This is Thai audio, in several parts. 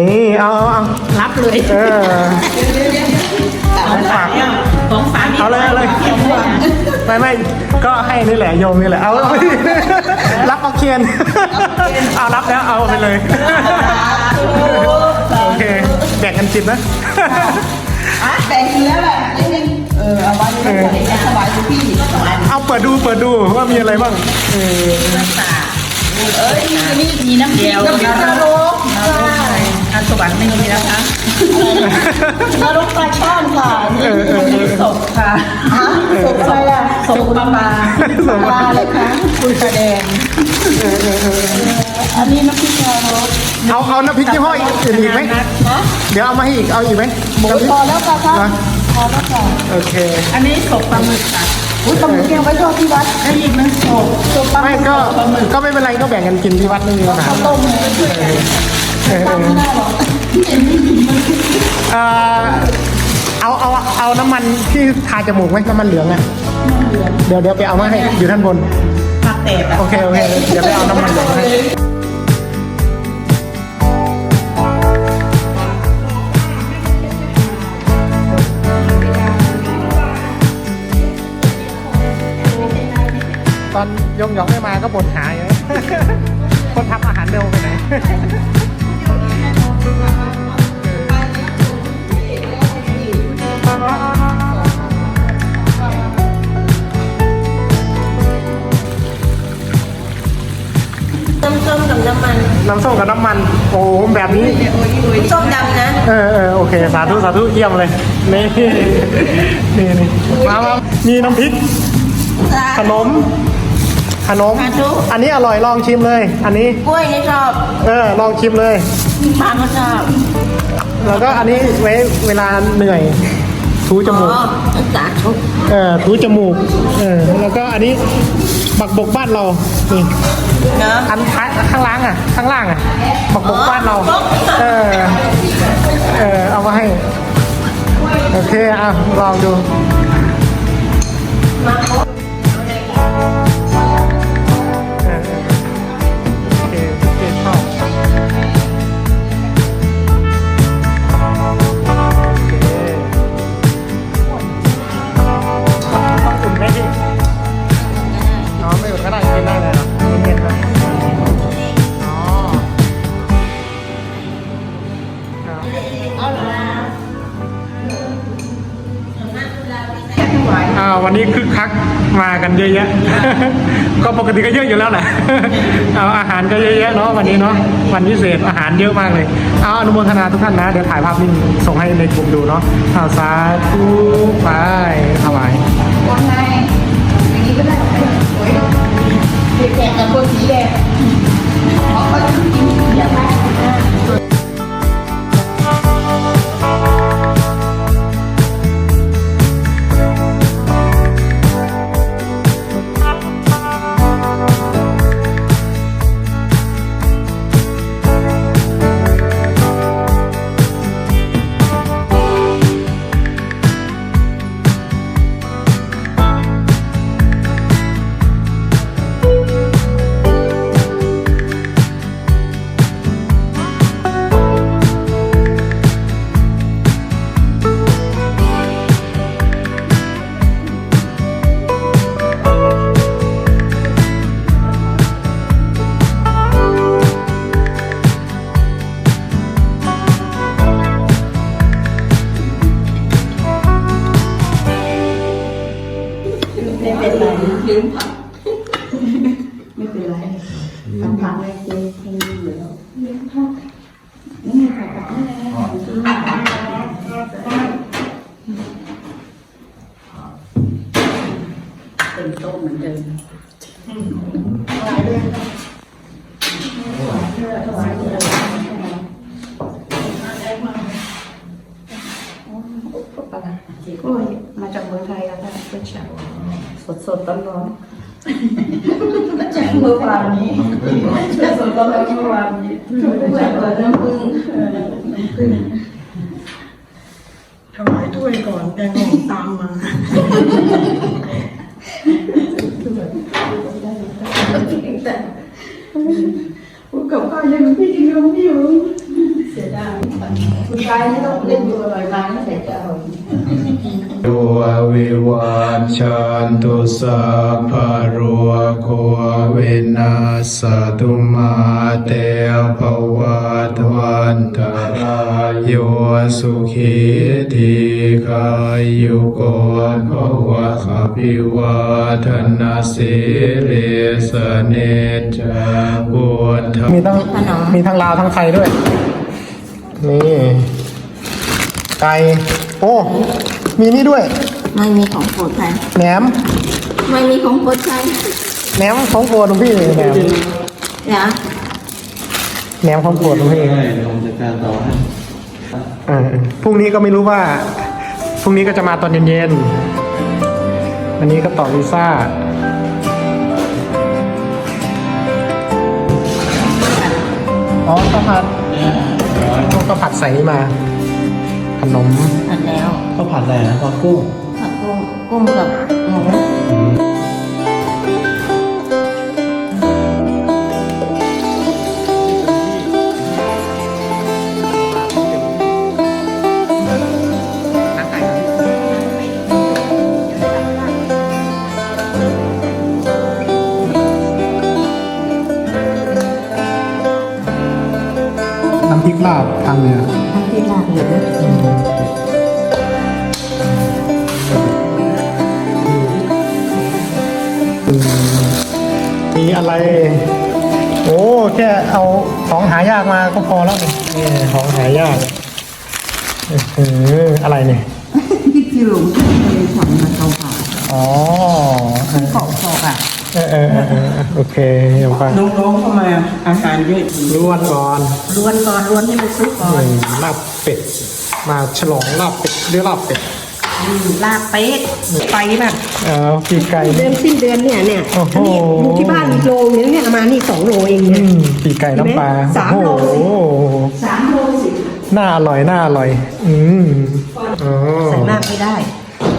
นี่เอาเอาเอารับเลยเออของฝากของฝากเอาเลยเอาเลยไม่ไม่ก็ให้นี่แหละโยมนี่แหละเอาเอารับเอาเคียนเอารับแล้วเอาไปเลยโอเคแบ่งกันจิบนะอะแบ่งกินแล้วแหละนิดนึงเออเอาไว้ไม่ไหวจะถวายทุกพี่ถวายเอาเปิดดูเปิดดูว่ามีอะไรบ้างเออเอ้ยนี่มีน้ำเดียวน้ำพริกนรก อันสวรรค์ไม่มีนะคะนรกปลาช่อนค่ะนี่ศพค่ะฮะสุกอะไรอะศพปลาปลาปลาเลยคะคุณแสดงอันนี้น้ำพริกนรกเอาเอาน้ำพริกยี่ห้ออื่นอีกไหมนะเดี๋ยวเอามาให้อีกเอาอีกไหมหมูน้ำพริกพอแล้วค่ะท่านนะพอแล้วค่ะโอเค อันนี้ศพปลาหมึกค่ะอุ้ยตำรวจยังไว้ทอดที่วัดได้ยินไหมศพตัวปลาไม่ก็ก็ไม่เป็นไรก็แบ่งกันกินที่วัดไม่มีปัญหาข้าวต้ม เลยช่วยกันเออเอตั้งอไม่ได้หรอกเอ่อเอาเอาเอาน้ำมันที่ทาจมูกไหมน้ำมันเหลืองอะเดี๋ยวเดี๋ยวไปเอามาให้อยู่ด้านบนผักแตกอะโอเคโอเคเดี๋ยวไปเอาน้ำมันเหลืองมาให้ตอนยงหยองไม่มาก็บ่นหายเลย คนทำอาหารเร็วไปไหน ต้มส้มกับน้ำมันน้ำส้มกับน้ำมัน โอ้แบบนี้ ส้มดำนะเออเออโอเค สาธุ สาธุ เยี่ยมเลย นี่ นี่นี่มามามีน้ำพริก ขนม ขนม อันนี้อร่อยลองชิมเลย อันนี้ กล้วยนี่ชอบ เออ ลองชิมเลย ปลาก็ชอบ แล้วก็อันนี้ไว้เวลาเหนื่อย ทูจอ๋มูกอสาธุเออทูจมูกเออแล้วก็อันนี้บักบกบ้านเรานี่เนาะอันท้ายข้างล่างอะ ข้างล่างอะบักบกบ้านเรา เออเออเอามาให้ โอเคอะลองดู กันเยอะแยะ ก็ปกติก็เยอะอยู่แล้วแหละเอาอาหารก็เยอะแยะเนาะวันนี้เนาะวันพิเศษอาหารเยอะมากเลยเอาอนุโมทนาทุกท่านนะ เดี๋ยวถ่ายภาพนิ่งส่งให้ในกลุ่มดูเนาะเอาสาธุไปถวายวันไงอย่างนี้ก็ได้โอ้ยเด็กแก่กับคนสีแดง ไม่เป็นไรทำผักเลยเจ๊ให้ดูอยู่แล้วลืมผักนี่ไงผักผักนี่ไงเป็นโต๊ะเหมือนเดิมถวายเลยถวายเพื่อถวายเพื่อโอ้ยมาจากเมืองไทยแล้วค่ะเป็นชาวสดสดร้อนร้อนๆ จากเมื่อวานนี้สดสดร้อนร้อนเมื่อวานนี้มาจากเปิดน้ำผึ้งเออน้ำผึ้งถวายถ้วยก่อนแตงโมตามมาแต่พูดกับข้าวยังพี่ยังยมอยู่คุณชายไม่ต้องเล่นตัวลอยมาตั้งแต่จะเอาตั ววิวันชันตุสัพพะโรโควินาสตุมาเตภวัตวันตรายโยสุขีทีขายุโกภวะขพิวาทนาสิริสเนจาพุทธมีทั้งมีทั้งลาวทั้งไทยด้วย นี่ ไก่ โอ้ มีนี่ด้วย ไม่มีของโปรดใครแหนมไม่มีของโปรดใครแหนมของโปรดหลวงพี่แหนมเนี่ยแหนมของโปรดหลวงพี่ผมจัดการต่อให้เออพรุ่งนี้ก็ไม่รู้ว่า พรุ่งนี้ก็จะมาตอนเย็นๆ วันนี้ก็ต่อวีซ่า อ๋อข้าวผัดข้าวผัดใส่นี่มา ขนมผัดแล้วข้าวผัดอะไรนะข้าวกุ้งผัดกุ้งกุ้งกับหมูน้ำพริกลาบทางเหนือทั้งที่ลาบเหนือ มีอะไร โอ้แค่เอาของหายากมาก็พอแล้วนี่นี่ของหายากเอออะไรเนี่ยที่ที่หลงเลยทำมาเขาผ่าอ๋อเกาะคอกอะเออเออเออเออโอเคเดี๋ยวฟังน้องๆเข้ามาอาหารเยอะจริงล้วนก่อนล้วนก่อนล้วนให้มันซุกก่อนนี่ลาบเป็ดมาฉลองลาบเป็ดเรียกลาบเป็ดอืม ลาบเป็ดไปแบบเออปีกไก่ เดือนสิ้นเดือนเนี่ยเนี่ยโอ้โห อันนี้อยู่ที่บ้านอีกโลนึงเนี่ยเอามานี่สองโลเองอืเนี่ย มปีกไก่น้ำปลาสามโล โอ้โหสามโลสิน่าอร่อยน่าอร่อย อืมอ๋อใส่มากไม่ได้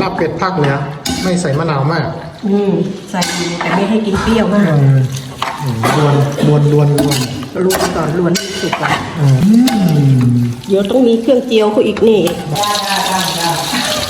ลาบเป็ดภาคเหนือไม่ใส่มะนาวมากอืมใส่ดีแต่ไม่ให้กินเปรี้ยวมากอืมอืมลวนลวนลวนลวนล้วนก่อนล้วนให้สุกก่อนอืม เดี๋ยวต้องมีเครื่องเจียวเขาอีกนี่ด้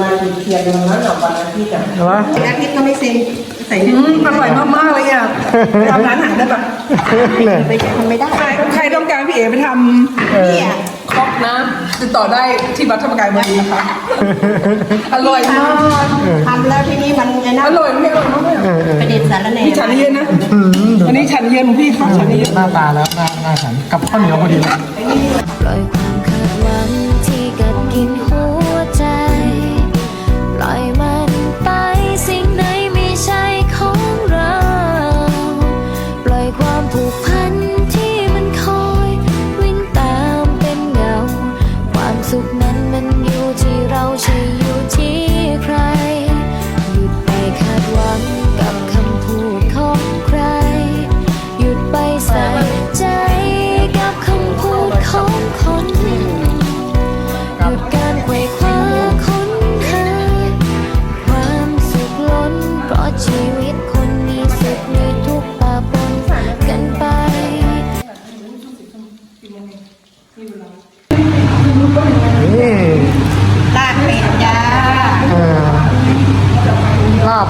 มาเทียนตรงนั้นอะวันอาทิตย์อะเหรออาทิตย์ก็ไม่เซ็นใส่เนอืมอร่อยมากๆเลยอะไปทำร้านอาหารได้ปะเนี่ยไปทำไม่ได้ใครใครต้องการพี่เอ๋ไปทเนี่ยำครกนะติดต่อได้ที่วัดธรรมกายเมืองนี้นะคะอร่อยมากทำแล้วทีนี้มันไงนะอร่อยไม่อร่อยมากเลยอะเออเออประเด็นสารแหน่นี่ฉันเย็นนะอืมดูวันนี้ฉันเย็นของพี่ค่ะฉันเย็นหน้าตาแล้วหน้าหน้าฉันกับข้าวเหนียวพอดีปล่อยความคาดหวังที่กัดกิน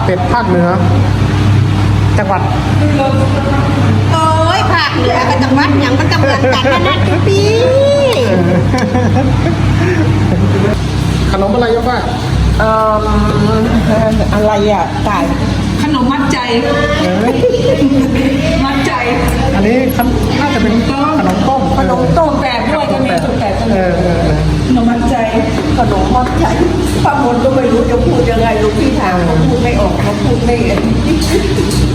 เป็ดภาคเหนือ จังหวัดโอ้ยภาคเหนือกับจังหวัดอย่างมันกำลังกันนั่นนะทุกปีขนมอะไรยกว่าเอ่ออะไรอะไก่ขนมมัดใจมัดใจ อันนี้ขนน่าจะเป็นขนมต้ม ไม่ออ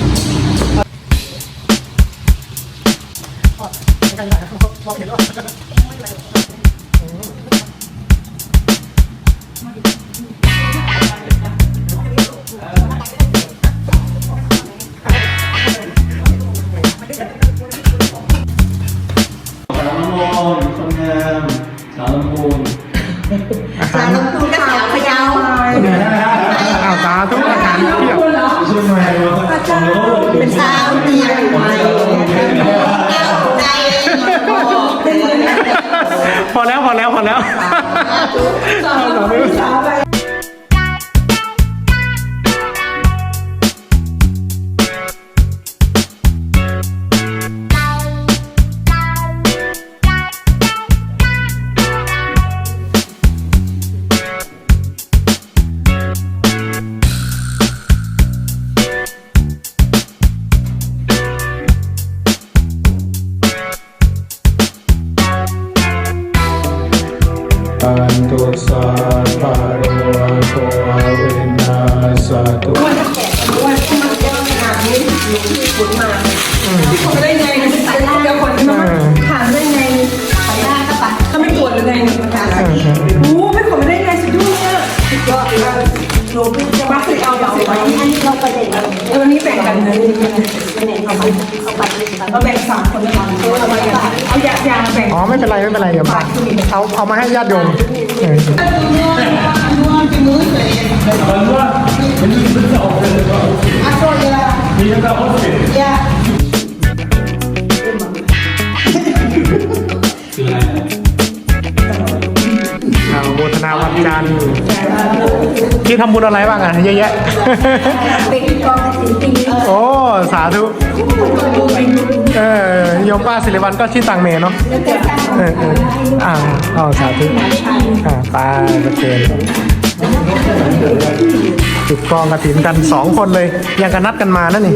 พอแล้วพอแล้วพอแล้วสาธุปันตุสาภาโอันนี้เราประเด็นเราเออนี่แบ่งกันเลยประเด็นเอาไปเอาไปเลยเราแบ่งสามคนเลยเอาไปเอายายาแบ่งอ๋อไม่เป็นไรไม่เป็นไรเดี๋ยวมาเอาเอามาให้ญาติโยมเออ วันจันทร์ที่ทำบุญอะไรบ้างอะเยอะแยะเป็นกองสินปีโอ้สาธุเออโยมป้าสิริวัลก็ชื่อตังเมเนาะเออเอออ่าอ๋อสาธุอ่าไปประเคนจุดกองกระถินกันสองคนเลยยังกันนัดกันมานั่นนี่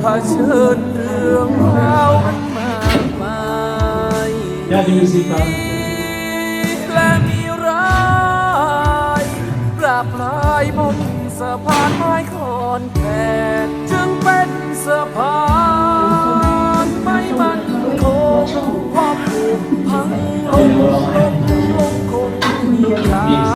เผชิญเรื่องราวอันมากมายญาติมิตรสิครับและมีร้ายปราบพลายบนสะพานไม้คอนแคนจึงเป็นสะพานไม่มันคงพอผูกพังลงลงลงคงมีรา